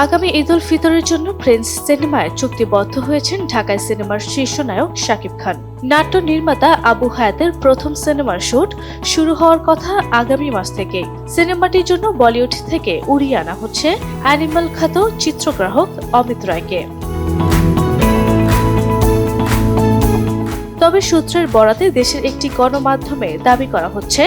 আগামী ঈদ উল ফিতরের জন্য প্রিন্স সিনেমায় চুক্তিবদ্ধ হয়েছেন ঢাকায় সিনেমার শীর্ষ নায়ক শাকিব খান। নাট্য নির্মাতা আবু হায়াতের প্রথম সিনেমার শুট শুরু হওয়ার কথা আগামী মাস থেকে সিনেমাটির জন্য বলিউড থেকে উড়িয়ে আনা হচ্ছে অ্যানিমাল খাত চিত্রগ্রাহক অমিত রায়কে। তবে সূত্রের বরাতে দেশের একটি গণমাধ্যমে দাবি করা হচ্ছে,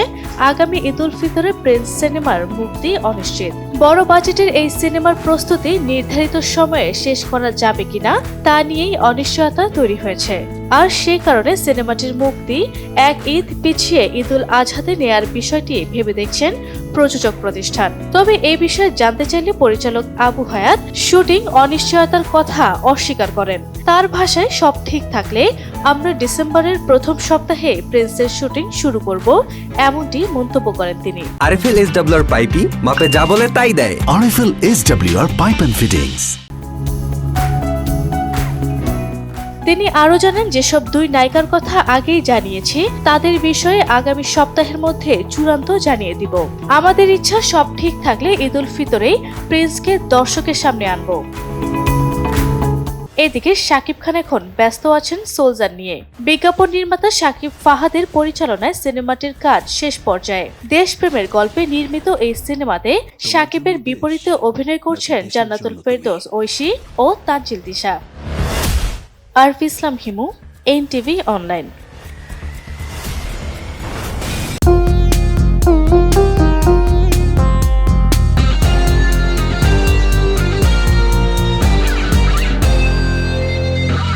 আগামী ঈদ উল ফিতরে প্রিন্স সিনেমার মুক্তি অনিশ্চিত। বড় বাজেটের এই সিনেমার প্রস্তুতি নির্ধারিত সময়ে শেষ করা যাবে কিনা তা নিয়েই অনিশ্চয়তা তৈরি হয়েছে। আর সে কারণে সিনেমাটির মুক্তি এক ঈদ পিছিয়ে ঈদ উল আজহাতে নেয়ার বিষয়টি ভেবে দেখছেন প্রযোজক প্রতিষ্ঠান। তবে এই বিষয়ে জানতে চাইলে পরিচালক আবু হায়াত শুটিং অনিশ্চয়তার কথা অস্বীকার করেন। তার ভাষায় সব ঠিক থাকলে আমরা ডিসেম্বরের প্রথম সপ্তাহে প্রিন্সের শুটিং শুরু করব এমনটি মন্তব্য করেন তিনি। আরএফএল এস ডাব্লিউর পাইপি মাপে যা বলে তাই দেয়। RFL SWR Pipe and Fittings. তিনি আরও জানান, যেসব দুই নায়িকার কথা আগেই জানিয়েছি, তাদের বিষয়ে আগামী সপ্তাহের মধ্যে চূড়ান্ত জানিয়ে দিব। আমাদের ইচ্ছা সব ঠিক থাকলে ঈদ উল ফিতরেই প্রিন্সকে দর্শকের সামনে আনব। এদিকে শাকিব খান এখন ব্যস্ত আছেন সোলজার নিয়ে। বিজ্ঞাপন নির্মাতা শাকিব ফাহাদের পরিচালনায় সিনেমাটির কাজ শেষ পর্যায়ে। দেশপ্রেমের গল্পে নির্মিত এই সিনেমাতে শাকিবের বিপরীতে অভিনয় করছেন জান্নাতুল ফেরদোস, ঐশী ও তানজিল দিশা। Arfi Islam Himu NTV online.